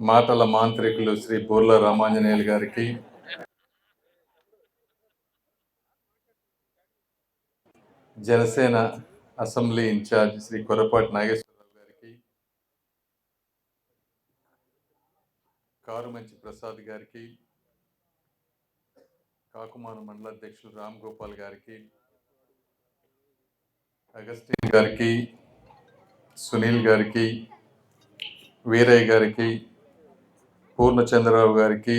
మాటల మాంత్రికులు శ్రీ బోర్ల రామాంజనేయులు గారికి. Janasena assembly incharge Shri Korapati Nageswararao గారికి. కారుమంచి ప్రసాద్ గారికి. కాకుమాన మండల అధ్యక్షులు రామ్ గోపాల్ గారికి. అగస్టిన్ గారికి. సునీల్ గారికి. వీరయ్య గారికి. పూర్ణచంద్రరావు గారికి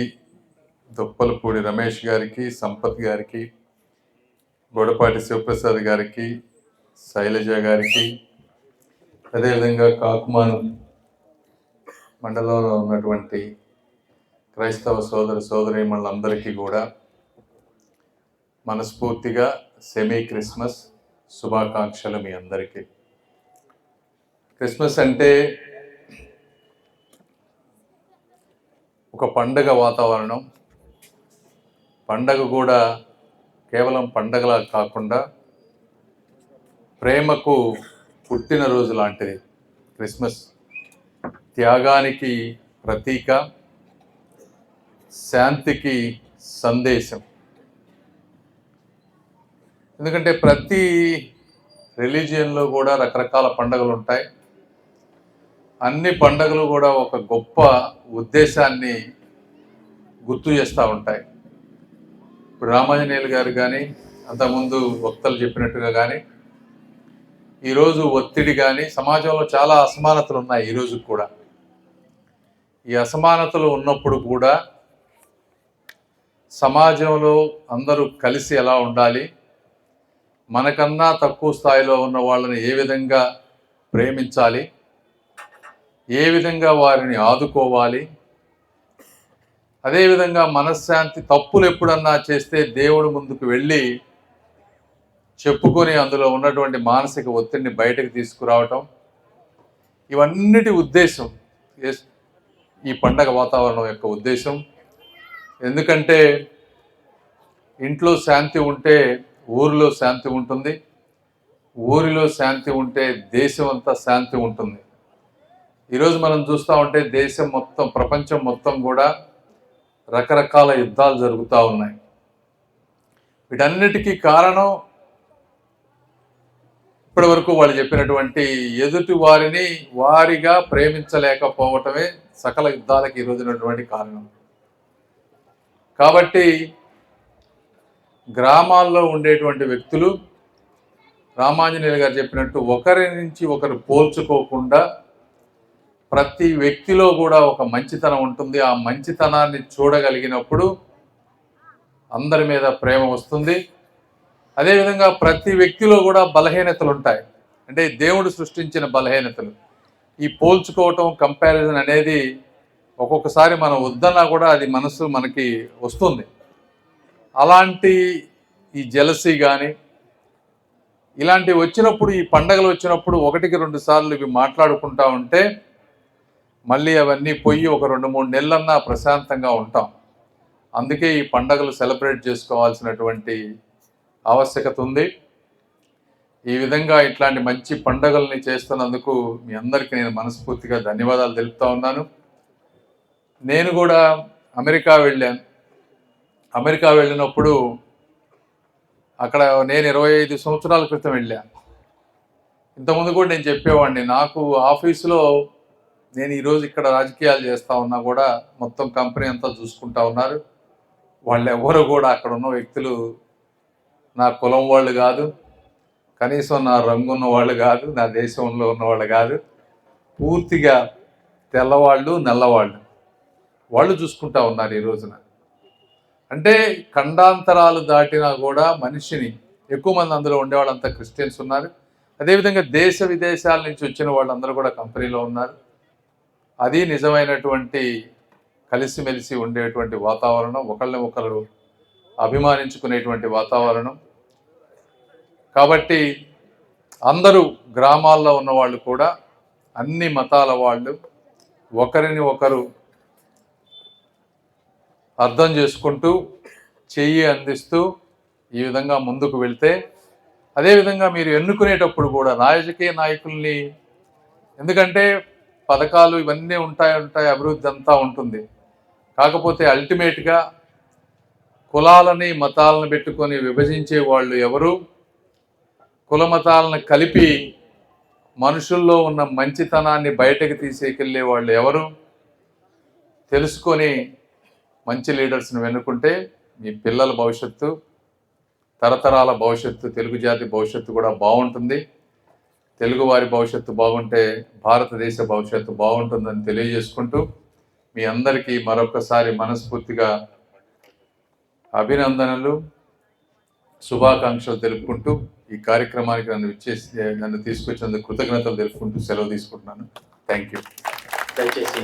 దుప్పలపూడి రమేష్ గారికి సంపత్ గారికి గొడపాటి శివప్రసాద్ గారికి శైలజ గారికి అదేవిధంగా కాకుమాను మండలంలో ఉన్నటువంటి క్రైస్తవ సోదర సోదరీమణులందరికీ కూడా మనస్ఫూర్తిగా సెమీ క్రిస్మస్ శుభాకాంక్షలు మీ అందరికీ. క్రిస్మస్ అంటే ఒక పండగ వాతావరణం. పండగ కూడా కేవలం పండగలా కాకుండా ప్రేమకు పుట్టినరోజు లాంటిది. క్రిస్మస్ త్యాగానికి ప్రతీక శాంతికి సందేశం. ఎందుకంటే ప్రతి రిలీజియన్లో కూడా రకరకాల పండుగలు ఉంటాయి. అన్ని పండుగలు కూడా ఒక గొప్ప ఉద్దేశాన్ని గుర్తు చేస్తూ ఉంటాయి. ఇప్పుడు రామాంజనేయులు గారు కానీ అంతకుముందు వక్తలు చెప్పినట్టుగా కానీ ఈరోజు ఒత్తిడి కానీ సమాజంలో చాలా అసమానతలు ఉన్నాయి ఈరోజు కూడా. ఈ అసమానతలు ఉన్నప్పుడు కూడా సమాజంలో అందరూ కలిసి ఎలా ఉండాలి మనకన్నా తక్కువ స్థాయిలో ఉన్న వాళ్ళని ఏ విధంగా ప్రేమించాలి ఏ విధంగా వారిని ఆదుకోవాలి? అదేవిధంగా మనశ్శాంతి తప్పులు ఎప్పుడన్నా చేస్తే దేవుడు ముందుకు వెళ్ళి చెప్పుకొని అందులో ఉన్నటువంటి మానసిక ఒత్తిడిని బయటకు తీసుకురావటం. ఇవన్నిటి ఉద్దేశం ఈ పండగ వాతావరణం యొక్క ఉద్దేశం. ఎందుకంటే ఇంట్లో శాంతి ఉంటే ఊరిలో శాంతి ఉంటుంది. ఊరిలో శాంతి ఉంటే దేశం అంతా శాంతి ఉంటుంది. ఈరోజు మనం చూస్తూ ఉంటే దేశం మొత్తం ప్రపంచం మొత్తం కూడా రకరకాల యుద్ధాలు జరుగుతూ ఉన్నాయి. వీటన్నిటికీ కారణం ఇప్పటి వరకు వాళ్ళు చెప్పినటువంటి ఎదుటి వారిని వారిగా ప్రేమించలేకపోవటమే సకల యుద్ధాలకు ఈ రోజునటువంటి కారణం. కాబట్టి గ్రామాల్లో ఉండేటువంటి వ్యక్తులు రామాంజనేయులు గారు చెప్పినట్టు ఒకరి నుంచి ఒకరు పోల్చుకోకుండా ప్రతి వ్యక్తిలో కూడా ఒక మంచితనం ఉంటుంది. ఆ మంచితనాన్ని చూడగలిగినప్పుడు అందరి మీద ప్రేమ వస్తుంది. అదేవిధంగా ప్రతి వ్యక్తిలో కూడా బలహీనతలు ఉంటాయి. అంటే దేవుడు సృష్టించిన బలహీనతలు. ఈ పోల్చుకోవటం కంపారిజన్ అనేది ఒక్కొక్కసారి మనం వద్దన్నా కూడా అది మనసు మనకి వస్తుంది. అలాంటి ఈ జలసీ కానీ ఇలాంటివి వచ్చినప్పుడు ఈ పండగలు వచ్చినప్పుడు ఒకటికి రెండు సార్లు ఇవి మాట్లాడుకుంటా ఉంటే మళ్ళీ అవన్నీ పోయి ఒక రెండు మూడు నెలలన్నా ప్రశాంతంగా ఉంటాం. అందుకే ఈ పండగలు సెలబ్రేట్ చేసుకోవాల్సినటువంటి ఆవశ్యకత ఉంది. ఈ విధంగా ఇట్లాంటి మంచి పండగల్ని చేస్తున్నందుకు మీ అందరికీ నేను మనస్ఫూర్తిగా ధన్యవాదాలు తెలుపుతా ఉన్నాను. నేను కూడా అమెరికా వెళ్ళాను. అమెరికా వెళ్ళినప్పుడు అక్కడ నేను ఇరవై ఐదు సంవత్సరాల క్రితం వెళ్ళాను. ఇంతకుముందు కూడా నేను చెప్పేవాడిని నాకు ఆఫీసులో నేను ఈరోజు ఇక్కడ రాజకీయాలు చేస్తూ ఉన్నా కూడా మొత్తం కంపెనీ అంతా చూసుకుంటా ఉన్నారు. వాళ్ళు ఎవరు కూడా అక్కడ ఉన్న వ్యక్తులు నా కులం వాళ్ళు కాదు కనీసం నా రంగు ఉన్న వాళ్ళు కాదు నా దేశంలో ఉన్న వాళ్ళు కాదు. పూర్తిగా తెల్లవాళ్ళు నల్లవాళ్ళు. వాళ్ళు చూసుకుంటా ఉన్నారు ఈ రోజున. అంటే ఖండాంతరాలు దాటినా కూడా మనిషిని ఎక్కువ మంది అందులో ఉండేవాళ్ళంతా క్రిస్టియన్స్ ఉన్నారు. అదేవిధంగా దేశ విదేశాల నుంచి వచ్చిన వాళ్ళందరూ కూడా కంపెనీలో ఉన్నారు. అది నిజమైనటువంటి కలిసిమెలిసి ఉండేటువంటి వాతావరణం ఒకళ్ళని ఒకరు అభిమానించుకునేటువంటి వాతావరణం. కాబట్టి అందరూ గ్రామాల్లో ఉన్న వాళ్ళు కూడా అన్ని మతాల వాళ్ళు ఒకరిని ఒకరు అర్థం చేసుకుంటూ చెయ్యి అందిస్తూ ఈ విధంగా ముందుకు వెళ్తే అదేవిధంగా మీరు ఎన్నుకునేటప్పుడు కూడా రాజకీయ నాయకుల్ని ఎందుకంటే పథకాలు ఇవన్నీ ఉంటాయి ఉంటాయి అభివృద్ధి అంతా ఉంటుంది. కాకపోతే అల్టిమేట్గా కులాలని మతాలను పెట్టుకొని విభజించే వాళ్ళు ఎవరు? కుల మతాలను కలిపి మనుషుల్లో ఉన్న మంచితనాన్ని బయటకు తీసేకెళ్ళే వాళ్ళు ఎవరు? తెలుసుకొని మంచి లీడర్స్ని వెనుకుంటే మీ పిల్లల భవిష్యత్తు తరతరాల భవిష్యత్తు తెలుగు జాతి భవిష్యత్తు కూడా బాగుంటుంది. తెలుగు వారి భవిష్యత్తు బాగుంటే భారతదేశ భవిష్యత్తు బాగుంటుందని తెలియజేసుకుంటూ మీ అందరికీ మరొకసారి మనస్ఫూర్తిగా అభినందనలు శుభాకాంక్షలు తెలుపుకుంటూ ఈ కార్యక్రమానికి నన్ను ఇచ్చేసి నన్ను తీసుకొచ్చినందుకు కృతజ్ఞతలు తెలుపుకుంటూ సెలవు తీసుకుంటున్నాను. Thank you. దయచేసి.